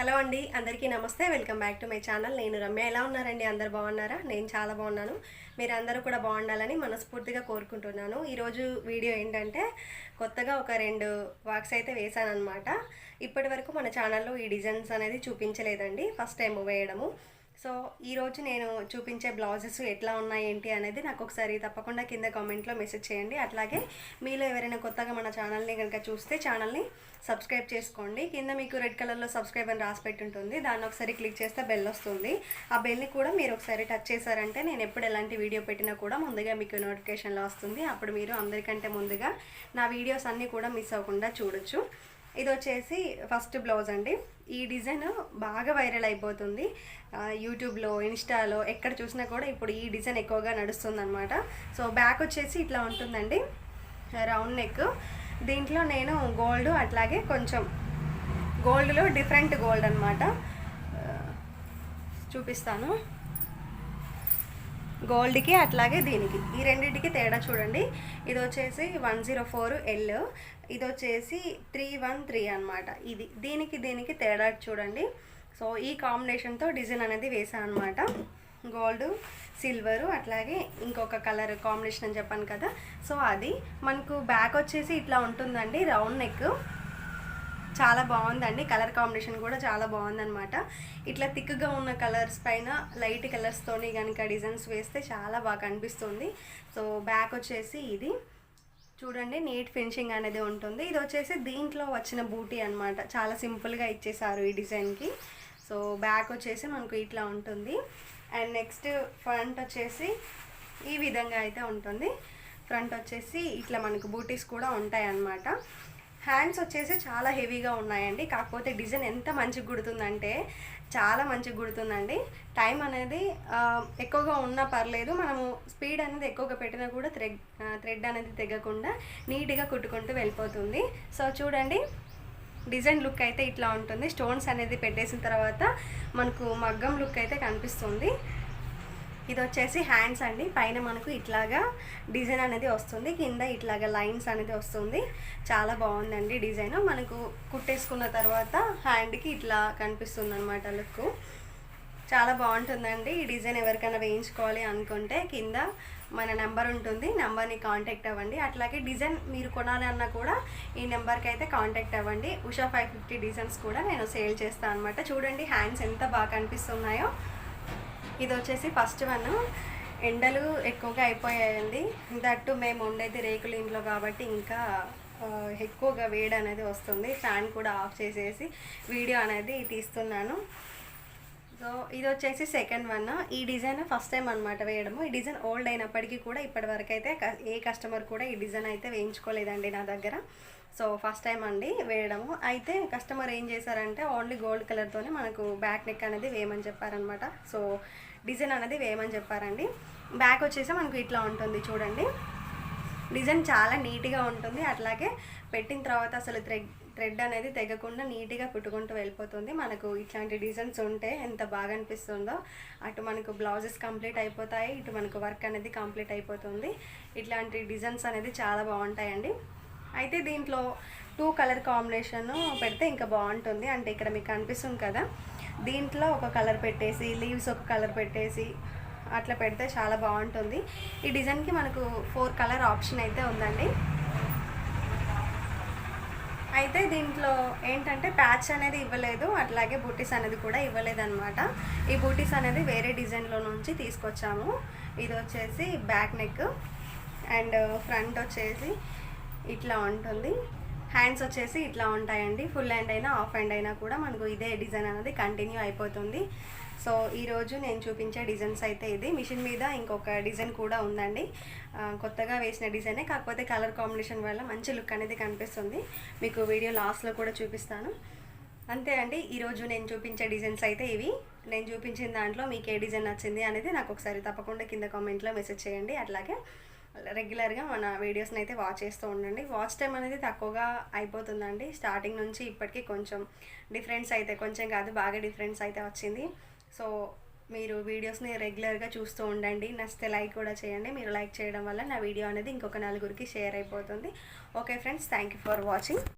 Hello అండి అందరికీ నమస్తే. Welcome back to my channel. నేను రమ్య. ఎలా ఉన్నారండి? అందరు బాగున్నారా? నేను చాలా బాగున్నాను. మీరు కూడా బాగుండాలని మనస్ఫూర్తిగా కోరుకుంటున్నాను. ఈరోజు వీడియో ఏంటంటే కొత్తగా ఒక రెండు వాక్స్ అయితే వేశాను అనమాట ఇప్పటి వరకు మన ఛానల్లో ఈ డిజైన్స్ అనేది చూపించలేదండి. ఫస్ట్ టైం వేయడము. సో ఈరోజు నేను చూపించే బ్లౌజెస్ ఎట్లా ఉన్నాయి ఏంటి అనేది నాకు ఒకసారి తప్పకుండా కింద కామెంట్లో మెసేజ్ చేయండి. అట్లాగే మీలో ఎవరైనా కొత్తగా మన ఛానల్ని కనుక చూస్తే ఛానల్ని సబ్స్క్రైబ్ చేసుకోండి. కింద మీకు రెడ్ కలర్లో సబ్స్క్రైబ్ అని రాసి పెట్టుంటుంది. దాన్ని ఒకసారి క్లిక్ చేస్తే బెల్ వస్తుంది. ఆ బెల్ని కూడా మీరు ఒకసారి టచ్ చేశారంటే నేను ఎప్పుడు ఎలాంటి వీడియో పెట్టినా కూడా ముందుగా మీకు నోటిఫికేషన్లో వస్తుంది. అప్పుడు మీరు అందరికంటే ముందుగా నా వీడియోస్ అన్నీ కూడా మిస్ అవ్వకుండా చూడొచ్చు. ఇది వచ్చేసి ఫస్ట్ బ్లౌజ్ అండి. ఈ డిజైన్ బాగా వైరల్ అయిపోతుంది. యూట్యూబ్లో ఇన్స్టాలో ఎక్కడ చూసినా కూడా ఇప్పుడు ఈ డిజైన్ ఎక్కువగా నడుస్తుంది అనమాట సో బ్యాక్ వచ్చేసి ఇట్లా ఉంటుందండి. Round neck. దీంట్లో నేను గోల్డ్ అట్లాగే కొంచెం గోల్డ్లో డిఫరెంట్ గోల్డ్ అనమాట చూపిస్తాను. గోల్డ్కి అట్లాగే దీనికి. ఈ రెండింటికి తేడా చూడండి. ఇది వచ్చేసి వన్ జీరో ఫోర్ ఎల్. ఇది వచ్చేసి త్రీ వన్ త్రీ అనమాట ఇది దీనికి దీనికి తేడా చూడండి. సో ఈ కాంబినేషన్తో డిజైన్ అనేది వేసాను అనమాట గోల్డ్ సిల్వరు అట్లాగే ఇంకొక కలర్ కాంబినేషన్ అని చెప్పాను కదా. సో అది. మనకు బ్యాక్ వచ్చేసి ఇట్లా ఉంటుందండి రౌండ్ నెక్. చాలా బాగుందండి. కలర్ కాంబినేషన్ కూడా చాలా బాగుందన్నమాట. ఇట్లా థిక్గా ఉన్న కలర్స్ పైన లైట్ కలర్స్తోని కనుక డిజైన్స్ వేస్తే చాలా బాగా కనిపిస్తుంది. సో బ్యాక్ వచ్చేసి ఇది. చూడండి నీట్ ఫినిషింగ్ అనేది ఉంటుంది. ఇది వచ్చేసి దీంట్లో వచ్చిన బూటీ అనమాట చాలా సింపుల్గా ఇచ్చేసారు ఈ డిజైన్కి. సో బ్యాక్ వచ్చేసి మనకు ఇట్లా ఉంటుంది. అండ్ నెక్స్ట్ ఫ్రంట్ వచ్చేసి ఈ విధంగా అయితే ఉంటుంది. ఫ్రంట్ వచ్చేసి ఇట్లా మనకు బూటీస్ కూడా ఉంటాయి అన్నమాట హ్యాండ్స్ వచ్చేసి చాలా హెవీగా ఉన్నాయండి. కాకపోతే డిజైన్ ఎంత మంచిగా కుడుతుందంటే చాలా మంచిగా కుడుతుందండి టైం అనేది ఎక్కువగా ఉన్నా పర్లేదు. మనము స్పీడ్ అనేది ఎక్కువగా పెట్టినా కూడా థ్రెడ్ థ్రెడ్ అనేది తెగకుండా నీట్గా కుట్టుకుంటూ వెళ్ళిపోతుంది. సో చూడండి. డిజైన్ లుక్ అయితే ఇట్లా ఉంటుంది. స్టోన్స్ అనేది పెట్టేసిన తర్వాత మనకు మగ్గం లుక్ అయితే కనిపిస్తుంది. ఇది వచ్చేసి హ్యాండ్స్ అండి. పైన మనకు ఇట్లాగా డిజైన్ అనేది వస్తుంది. కింద ఇట్లాగా లైన్స్ అనేది వస్తుంది. చాలా బాగుందండి డిజైన్. మనకు కుట్టేసుకున్న తర్వాత హ్యాండ్కి ఇట్లా కనిపిస్తుంది అనమాట లుక్ చాలా బాగుంటుందండి. ఈ డిజైన్ ఎవరికైనా వేయించుకోవాలి అనుకుంటే కింద మన నెంబర్ ఉంటుంది. నెంబర్ని కాంటాక్ట్ అవ్వండి. అట్లాగే డిజైన్ మీరు కొనాలి అన్నా కూడా ఈ నెంబర్కి అయితే కాంటాక్ట్ అవ్వండి. ఉషా ఫైవ్ ఫిఫ్టీ డిజైన్స్ కూడా నేను సేల్ చేస్తాను అనమాట చూడండి హ్యాండ్స్ ఎంత బాగా కనిపిస్తున్నాయో. ఇది వచ్చేసి ఫస్ట్ వన్. ఎండలు ఎక్కువగా అయిపోయాయండి. దట్టు మేము ఉండేది రేకుల ఇంట్లో కాబట్టి ఇంకా ఎక్కువగా వేడి అనేది వస్తుంది. ఫ్యాన్ కూడా ఆఫ్ చేసేసి వీడియో అనేది తీస్తున్నాను. సో ఇది వచ్చేసి సెకండ్ వన్ ఈ డిజైన్ ఫస్ట్ టైం అనమాట వేయడము. ఈ డిజైన్ ఓల్డ్ అయినప్పటికీ కూడా ఇప్పటివరకు అయితే ఏ కస్టమర్ కూడా ఈ డిజైన్ అయితే వేయించుకోలేదండి నా దగ్గర. సో ఫస్ట్ టైం అండి వేయడము. అయితే కస్టమర్ ఏం చేశారంటే ఓన్లీ గోల్డ్ కలర్తోనే మనకు బ్యాక్ నెక్ అనేది వేయమని చెప్పారనమాట సో డిజైన్ అనేది వేయమని చెప్పారండి. బ్యాక్ వచ్చేసి మనకు ఇట్లా ఉంటుంది చూడండి. డిజైన్ చాలా నీట్గా ఉంటుంది. అట్లాగే పెట్టిన తర్వాత అసలు థ్రెడ్ థ్రెడ్ అనేది తెగకుండా నీట్గా కుట్టుకుంటూ వెళ్ళిపోతుంది. మనకు ఇట్లాంటి డిజైన్స్ ఉంటే ఎంత బాగా అనిపిస్తుందో అటు మనకు బ్లౌజెస్ కంప్లీట్ అయిపోతాయి ఇటు మనకు వర్క్ అనేది కంప్లీట్ అయిపోతుంది. ఇట్లాంటి డిజైన్స్ అనేది చాలా బాగుంటాయండి. అయితే దీంట్లో టూ కలర్ కాంబినేషన్ పెడితే ఇంకా బాగుంటుంది. అంటే ఇక్కడ మీకు అనిపిస్తుంది కదా దీంట్లో ఒక కలర్ పెట్టేసి లీవ్స్ ఒక కలర్ పెట్టేసి అట్లా పెడితే చాలా బాగుంటుంది. ఈ డిజైన్కి మనకు ఫోర్ కలర్ ఆప్షన్ అయితే ఉందండి. అయితే దీంట్లో ఏంటంటే ప్యాచ్ అనేది ఇవ్వలేదు అట్లాగే బూటీస్ అనేది కూడా ఇవ్వలేదు అనమాట ఈ బూటీస్ అనేది వేరే డిజైన్లో నుంచి తీసుకొచ్చాము. ఇది వచ్చేసి బ్యాక్ నెక్ అండ్ ఫ్రంట్ వచ్చేసి ఇట్లా ఉంటుంది. హ్యాండ్స్ వచ్చేసి ఇట్లా ఉంటాయండి. ఫుల్ హ్యాండ్ అయినా హాఫ్ హ్యాండ్ అయినా కూడా మనకు ఇదే డిజైన్ అనేది కంటిన్యూ అయిపోతుంది. సో ఈరోజు నేను చూపించే డిజైన్స్ అయితే ఇది. మిషన్ మీద ఇంకొక డిజైన్ కూడా ఉందండి. కొత్తగా వేసిన డిజైనే. కాకపోతే కలర్ కాంబినేషన్ వల్ల మంచి లుక్ అనేది కనిపిస్తుంది. మీకు వీడియో లాస్ట్లో కూడా చూపిస్తాను. అంతే అండి. ఈరోజు నేను చూపించే డిజైన్స్ అయితే ఇవి. నేను చూపించిన దాంట్లో మీకు ఏ డిజైన్ నచ్చింది అనేది నాకు ఒకసారి తప్పకుండా కింద కామెంట్లో మెసేజ్ చేయండి. అట్లాగే రెగ్యులర్గా మన వీడియోస్ని అయితే వాచ్ చేస్తూ ఉండండి. వాచ్ టైం అనేది తక్కువగా అయిపోతుందండి. స్టార్టింగ్ నుంచి ఇప్పటికీ కొంచెం డిఫరెన్స్ అయితే కొంచెం కాదు బాగా డిఫరెన్స్ అయితే వచ్చింది. సో మీరు వీడియోస్ని రెగ్యులర్గా చూస్తూ ఉండండి. నచ్చితే లైక్ కూడా చేయండి. మీరు లైక్ చేయడం వల్ల నా వీడియో అనేది ఇంకొక నలుగురికి షేర్ అయిపోతుంది. Okay friends thank you for watching.